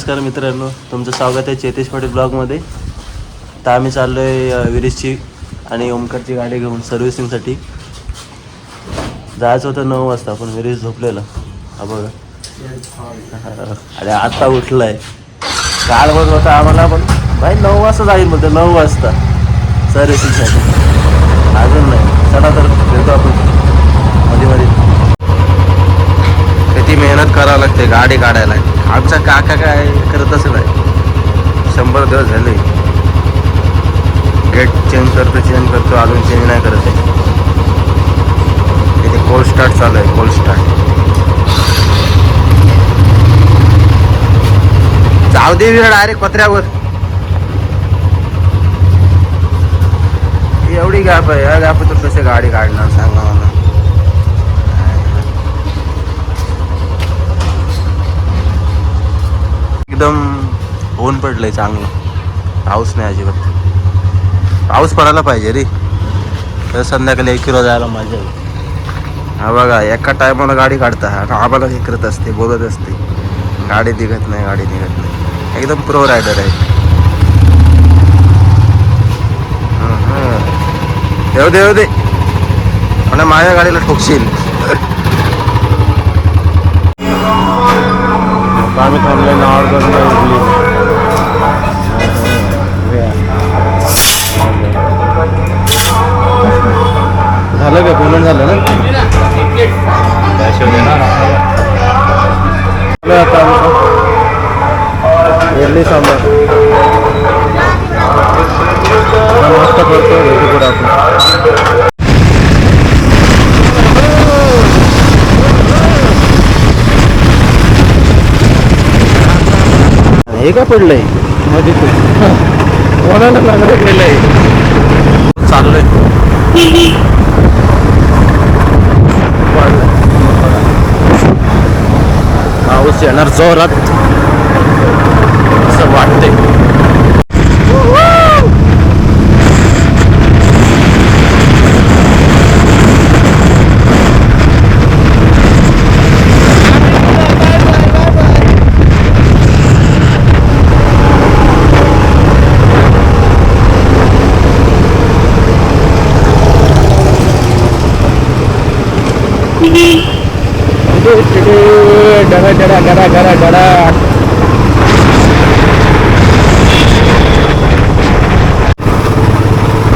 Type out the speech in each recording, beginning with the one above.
नमस्कार मित्रांनो तुमचं स्वागत आहे चेतेश पाटील ब्लॉगमध्ये. तर आम्ही चाललो आहे विरेशची आणि ओमकरची गाडी घेऊन सर्व्हिसिंगसाठी. जायचं होतं नऊ वाजता पण विरेश झोपलेला. हा बघा. अरे आत्ता उठलाय. काल बघ होता आम्हाला पण भाई नऊ वाजता जाईल म्हणते नऊ वाजता. सर्व्हिसिंगसाठी. अजून नाही. चला तर भेटू आपण. मध्ये मध्ये किती मेहनत करावं लागते गाडी काढायला. आमचा काका काय करत असेल शंभर दिवस झाले. गेट चेंज करतो चेंज करतो अजून चेंज नाही करत आहे. इथे कोल्ड स्टार्ट चालू आहे कोल्ड स्टार्ट जाऊ दे डायरेक्ट पत्र्यावर एवढी गॅप आहे या तर कसे गाडी काढणार सांगा मला. एकदम ऊन पडलंय चांगलं. पाऊस नाही अजिबात. पाऊस पडायला पाहिजे रे. तर संध्याकाळी एक किलो जायला मजा हा बघा एका टायमाला गाडी काढता आम्हाला हे करत असते बोलत असते. गाडी निघत नाही गाडी निघत नाही. एकदम प्रो रायडर आहे. देव येऊ दे दे. मला माझ्या गाडीला ठोकशील. आता आम्ही थांबलोय नावाडगडला इडली झालं का? पेमेंट झालं ना? आता. इडली सांबार. मस्त करतो भेटू आपण. हे का पडलंय? मध्ये कोणाला लागलं गेलंय. चाललंय. पाऊस येणार जोरात असं वाटतंय डरा डरा डरा डरा डरा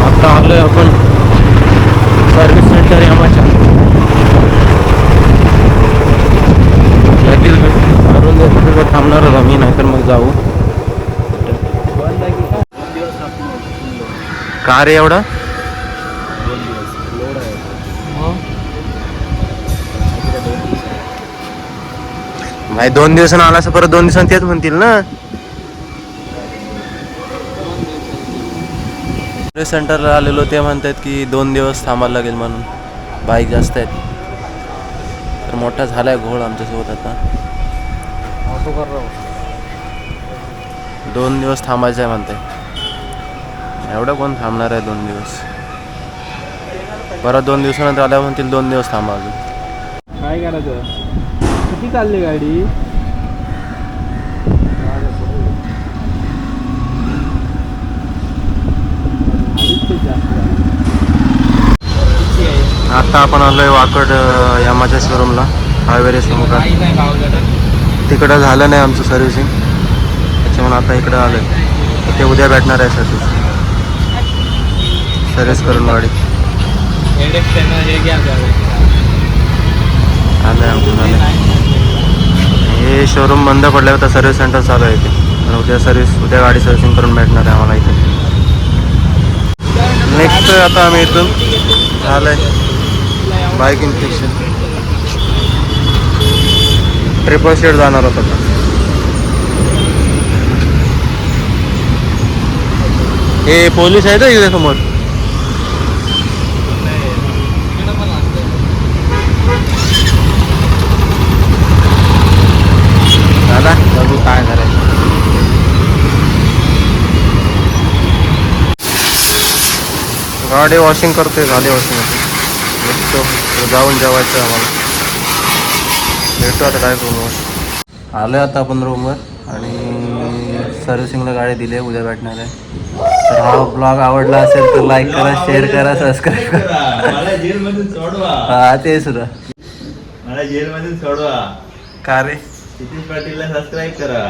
आता आलोय आपण सर्व्हिस सेंटर यामाच्या. लगेच अरुण थांबणार होता मी नाहीतर मग जाऊ. का रे एवढा? नाही दोन दिवसानं आलास परत दोन दिवसांनी तेच म्हणतील ना. सर्व्हिस सेंटरला आलेलो ते म्हणतात की दोन दिवस थांबायला लागेल म्हणून. बाईक जास्त आहेत. तर मोठा झालाय घोळ आमच्यासोबत आता. दोन दिवस थांबायचं आहे म्हणते. एवढं कोण थांबणार आहे दोन दिवस? परत दोन दिवसानंतर आल्यावर म्हणतील दोन दिवस थांबा अजून. काय करायचं? किती चालली गाडी? आता आपण आलोय वाकड यामाच्या शोरूमला हायवे समोर. तिकडं झालं नाही आमचं सर्व्हिसिंग त्याच्यामुळे आता इकडं आलोय. ते उद्या भेटणार आहे सर्व्हिस सर्व्हिस करून गाडी. आलंय आमचं झालं हे शोरूम बंद पडल्यावर तर सर्व्हिस सेंटर चालू आहे इथे. उद्या सर्व्हिस उद्या गाडी सर्व्हिसिंग करून भेटणार आहे आम्हाला इथे. नेक्स्ट आता आम्ही इथून झालंय बाईक इन्फेक्शन ट्रिपल शेड जाणार होता आता. हे पोलीस आहेत इथे समोर दादा बघू काय करायचं गाडी वॉशिंग करतोय झाली वॉशिंग निघतो जाऊन जेवायचं आम्हाला. भेटू आता काय करू आलो आता आपण रूमवर आणि सर्व्हिसिंगला गाडी दिली आहे उद्या भेटणार आहे. तर हा ब्लॉग आवडला असेल तर लाईक करा शेअर करा सबस्क्राईब करा. हा तेच ना. मला सोडवा. का रे? पाटीलला सबस्क्राईब करा.